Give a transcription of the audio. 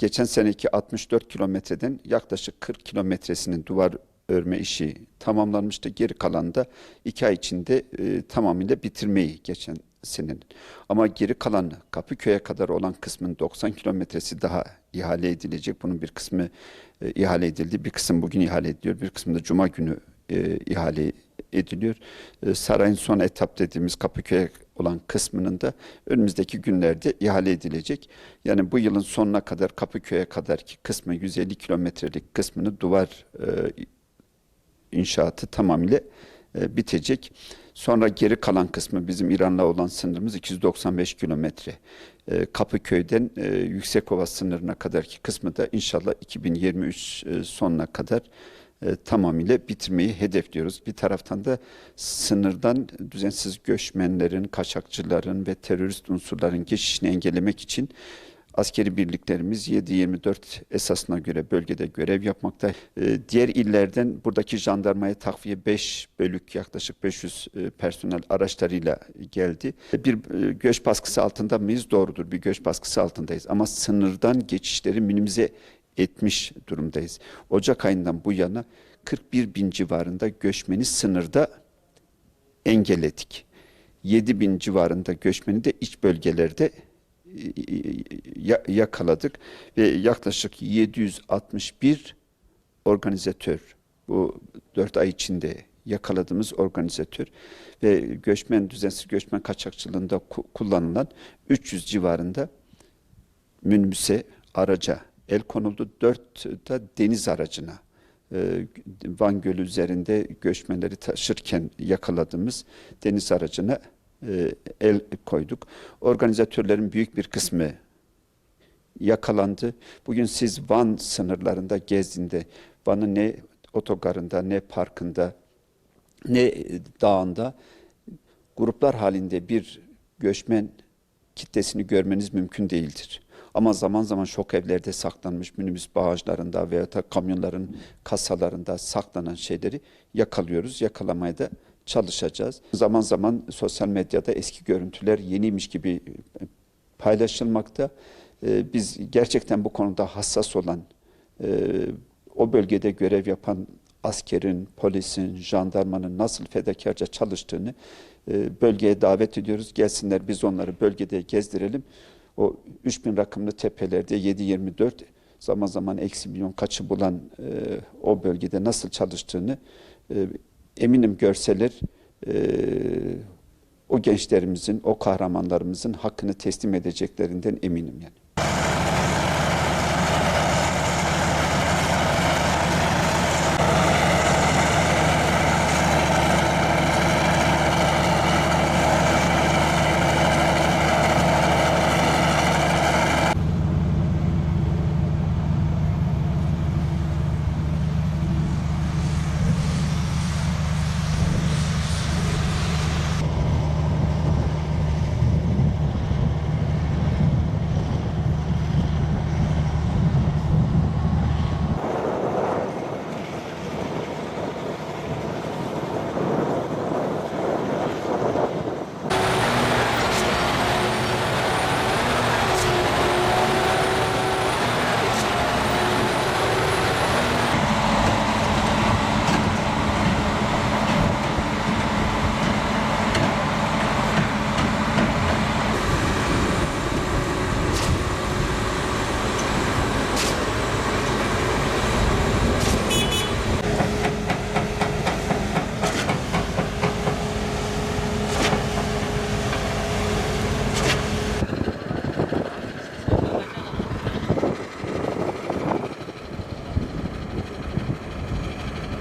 geçen seneki 64 kilometreden yaklaşık 40 kilometresinin duvar örme işi tamamlanmıştı. Geri kalan da iki ay içinde e, tamamıyla bitirmeyi geçen senenin. Ama geri kalan Kapıköy'e kadar olan kısmın 90 kilometresi daha ihale edilecek. Bunun bir kısmı e, ihale edildi. Bir kısım bugün ihale ediliyor. Bir kısmı da Cuma günü e, ihale ediliyor. E, sarayın son etap dediğimiz Kapıköy'e olan kısmının da önümüzdeki günlerde ihale edilecek. Yani bu yılın sonuna kadar Kapıköy'e kadarki kısmı 150 kilometrelik kısmını duvar e, inşaatı tamamıyla e, bitecek. Sonra geri kalan kısmı bizim İran'la olan sınırımız 295 kilometre. E, Kapıköy'den Yüksekova sınırına kadarki kısmı da inşallah 2023 e, sonuna kadar e, tamamıyla bitirmeyi hedefliyoruz. Bir taraftan da sınırdan düzensiz göçmenlerin, kaçakçıların ve terörist unsurların geçişini engellemek için askeri birliklerimiz 7-24 esasına göre bölgede görev yapmakta. Ee, diğer illerden buradaki jandarmaya takviye 5 bölük yaklaşık 500 e, personel araçlarıyla geldi. Bir e, göç baskısı altında mıyız? Doğrudur. Bir göç baskısı altındayız. Ama sınırdan geçişleri minimize etmiş durumdayız. Ocak ayından bu yana 41 bin civarında göçmeni sınırda engelledik. 7 bin civarında göçmeni de iç bölgelerde ya- yakaladık ve yaklaşık 761 organizatör bu 4 ay içinde yakaladığımız organizatör ve göçmen düzensiz göçmen kaçakçılığında ku- kullanılan 300 civarında minibüse araca el konuldu. 4 da deniz aracına e, Van Gölü üzerinde göçmenleri taşırken yakaladığımız deniz aracına e, el koyduk. Organizatörlerin büyük bir kısmı yakalandı. Bugün siz Van sınırlarında gezdiğinde Van'ın ne otogarında ne parkında ne dağında gruplar halinde bir göçmen kitlesini görmeniz mümkün değildir. Ama zaman zaman şok evlerde saklanmış minibüs bağajlarında veya da kamyonların kasalarında saklanan şeyleri yakalıyoruz. Yakalamaya da çalışacağız. Zaman zaman sosyal medyada eski görüntüler yeniymiş gibi paylaşılmakta. Ee, Biz gerçekten bu konuda hassas olan, e, o bölgede görev yapan askerin, polisin, jandarmanın nasıl fedakarca çalıştığını e, bölgeye davet ediyoruz. Gelsinler biz onları bölgede gezdirelim. O 3000 rakımlı tepelerde 7-24 zaman zaman eksi milyon kaçı bulan e, o bölgede nasıl çalıştığını e, eminim görseler e, o gençlerimizin, o kahramanlarımızın hakkını teslim edeceklerinden eminim yani.